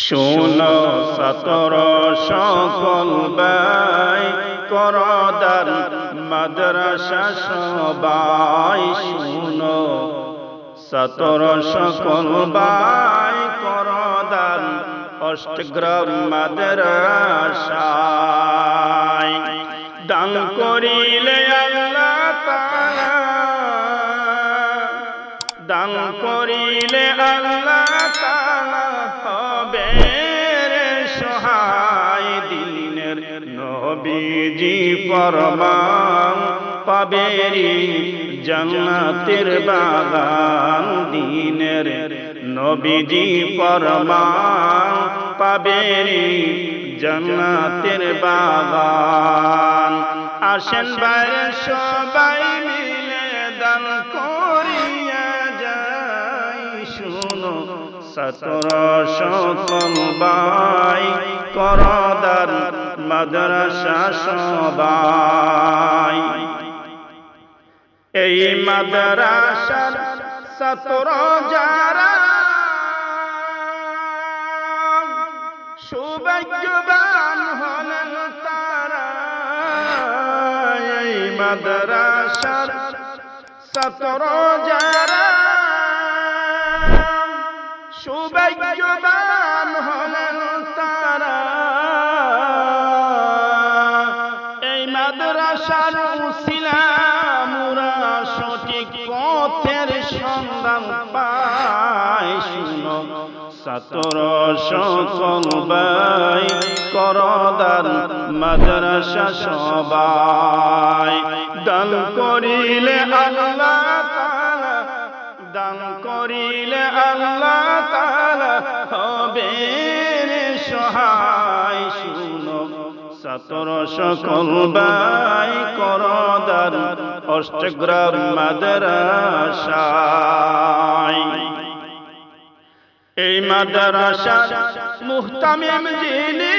শোনো, সতর সকল বাই করদার মাদ্রাসা সবাই শোনো। সতর সকল বাই করদার অষ্টগ্রাম মাদ্রাসায়। দান করিলে আল্লাহ তাআলা, দান করিলে আল্লাহ নবীজি ফরমান, পাবেরি জান্নাতের বাগান, দিনের নবীজি ফরমান, পাবেরি জান্নাতের বাগান। আসেন বাইরে সবাই মিলে দান করিয়া যাই। শুনো সতর সকল বাই করদার মাদ্রাসা সবাই। এই মাদ্রাসার সতর যারা সৌভাগ্যবান হলেন তারা, এই মাদ্রাসার সতর যারা সৌভাগ্যবান হলেন পথের সন্ধান পাই, শুনো। সতর সকল বাই করদার মাদ্রাসা সবাই। দান করিলে আল্লাহ দান করিলে আল্লাহ হবে সহায়, শুনো। সতর সকল বাই করদার অষ্টগ্রাম মাদ্রাসায়। এই মাদ্রাসা মুহতামিম যিনি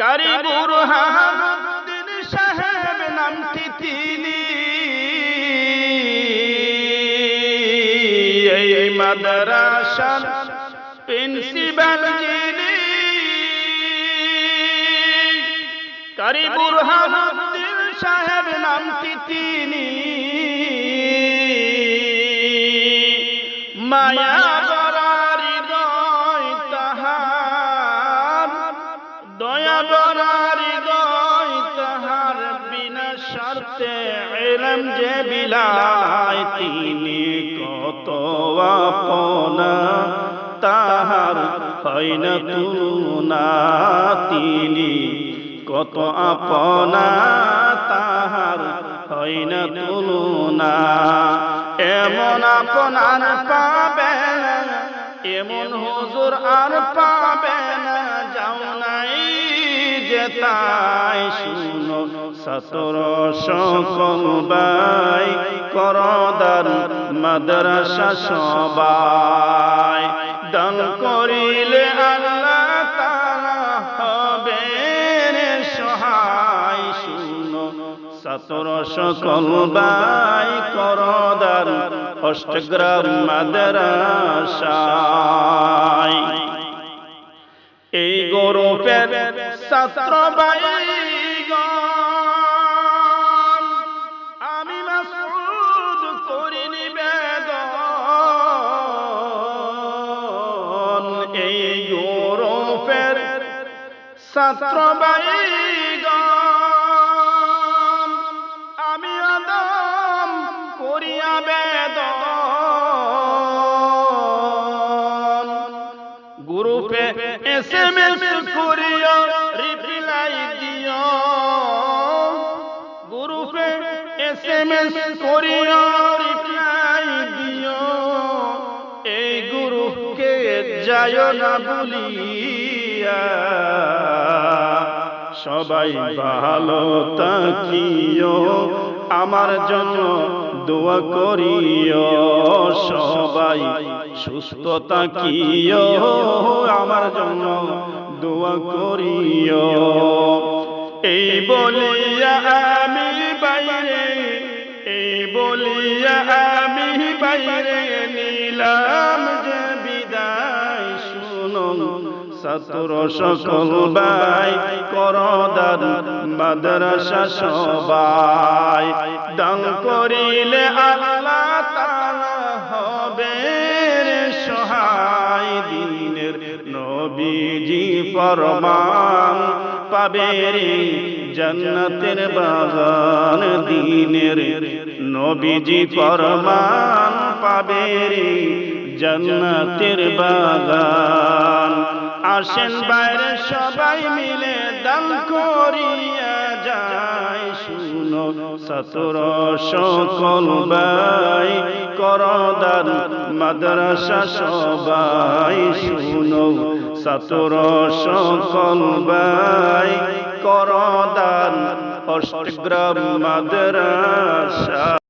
কারি বুরহানুদ্দিন সাহেব নামটি তিনি। এই মাদ্রাসার প্রিন্সিপাল যিনি কারি বুরহানুদ্দিন সাহেব নামটি তিনি। মায়া বরার হৃদয় তাহার, দয়া বরার হৃদয় তাহার বিনা স্বার্থে এলম যে বিলায়, তিনি কত আপনা, তাহার হয় না তিনি। কত আপনা তাহার হয় না তুলনা। এমন আপনার পাবে এমন হুজুর আর পাবে না, যাও নাই যে তাই শুনো, সতর সকল বাই, করদার মাদ্রাসা সবাই। দান করিলে সতর সকল বাই করদার অষ্টগ্রাম মাদ্রাসায়। এই গরুপের ছাত্র বাইগণ আমি মাসুদ বাইগণ গ্রুপে এসএমএস করিও রিপ্লাই দিও। গ্রুপে এসএমএস করিও রিপ্লাই দিও। এই গ্রুপকে যায় না ভুলিয়া। সবাই ভালো তাকিও আমার জন্য দোয়া করিও। সবাই সুস্থ তাকিও আমার জন্য দোয়া করিও এই বলিয়া আমি বাইরে এই বলিয়া আমি বাইরে নিলাম যে ছাত্র সকল ভাই করদার মাদ্রাসা সবাই। দান করিলে আল্লাহ ফরমান পাবে রে জান্নাতের বাগান, দিনের নবীজি ফরমান পাবে রে জান্নাতের বাগান। আসেন বাইরে সবাই মিলে দান করিয়া যায়। শুনো সতর সকল ভাই, করদার মাদ্রাসা সবাই, শুনো সতর সকল করদান অষ্টগ্রাম মাদ্রাসা